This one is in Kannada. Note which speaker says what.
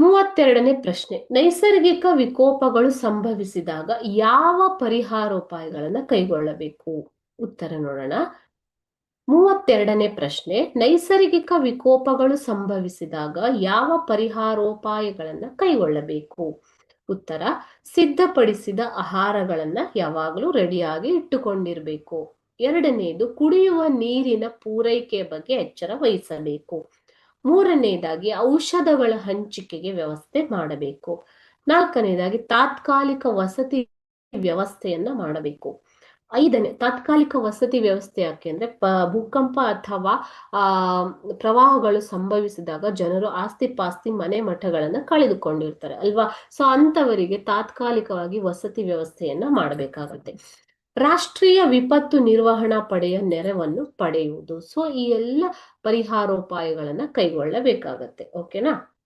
Speaker 1: ಮೂವತ್ತೆರಡನೇ ಪ್ರಶ್ನೆ. ನೈಸರ್ಗಿಕ ವಿಕೋಪಗಳು ಸಂಭವಿಸಿದಾಗ ಯಾವ ಪರಿಹಾರೋಪಾಯಗಳನ್ನ ಕೈಗೊಳ್ಳಬೇಕು? ಉತ್ತರ ನೋಡೋಣ. ಮೂವತ್ತೆರಡನೇ ಪ್ರಶ್ನೆ. ನೈಸರ್ಗಿಕ ವಿಕೋಪಗಳು ಸಂಭವಿಸಿದಾಗ ಯಾವ ಪರಿಹಾರೋಪಾಯಗಳನ್ನ ಕೈಗೊಳ್ಳಬೇಕು? ಉತ್ತರ. ಸಿದ್ಧಪಡಿಸಿದ ಆಹಾರಗಳನ್ನ ಯಾವಾಗಲೂ ರೆಡಿಯಾಗಿ ಇಟ್ಟುಕೊಂಡಿರಬೇಕು. ಎರಡನೆಯದು ಕುಡಿಯುವ ನೀರಿನ ಪೂರೈಕೆ ಬಗ್ಗೆ ಎಚ್ಚರ ವಹಿಸಬೇಕು. ಮೂರನೆಯದಾಗಿ ಔಷಧಗಳ ಹಂಚಿಕೆಗೆ ವ್ಯವಸ್ಥೆ ಮಾಡಬೇಕು. ನಾಲ್ಕನೇದಾಗಿ ತಾತ್ಕಾಲಿಕ ವಸತಿ ವ್ಯವಸ್ಥೆಯನ್ನ ಮಾಡಬೇಕು. ಐದನೇ, ತಾತ್ಕಾಲಿಕ ವಸತಿ ವ್ಯವಸ್ಥೆ ಯಾಕೆ ಅಂದ್ರೆ ಪ, ಭೂಕಂಪ ಅಥವಾ, ಆ, ಪ್ರವಾಹಗಳು ಸಂಭವಿಸಿದಾಗ ಜನರು ಆಸ್ತಿ ಪಾಸ್ತಿ ಮನೆ ಮಠಗಳನ್ನ ಕಳೆದುಕೊಂಡಿರ್ತಾರೆ ಅಲ್ವಾ? ಸೊ ಅಂತವರಿಗೆ ತಾತ್ಕಾಲಿಕವಾಗಿ ವಸತಿ ವ್ಯವಸ್ಥೆಯನ್ನ ಮಾಡಬೇಕಾಗತ್ತೆ. ರಾಷ್ಟ್ರೀಯ ವಿಪತ್ತು ನಿರ್ವಹಣಾ ಪಡೆಯ ನೆರವನ್ನು ಪಡೆಯುವುದು. ಸೊ ಈ ಎಲ್ಲ ಪರಿಹಾರೋಪಾಯಗಳನ್ನು ಕೈಗೊಳ್ಳಬೇಕಾಗತ್ತೆ. ಓಕೆನಾ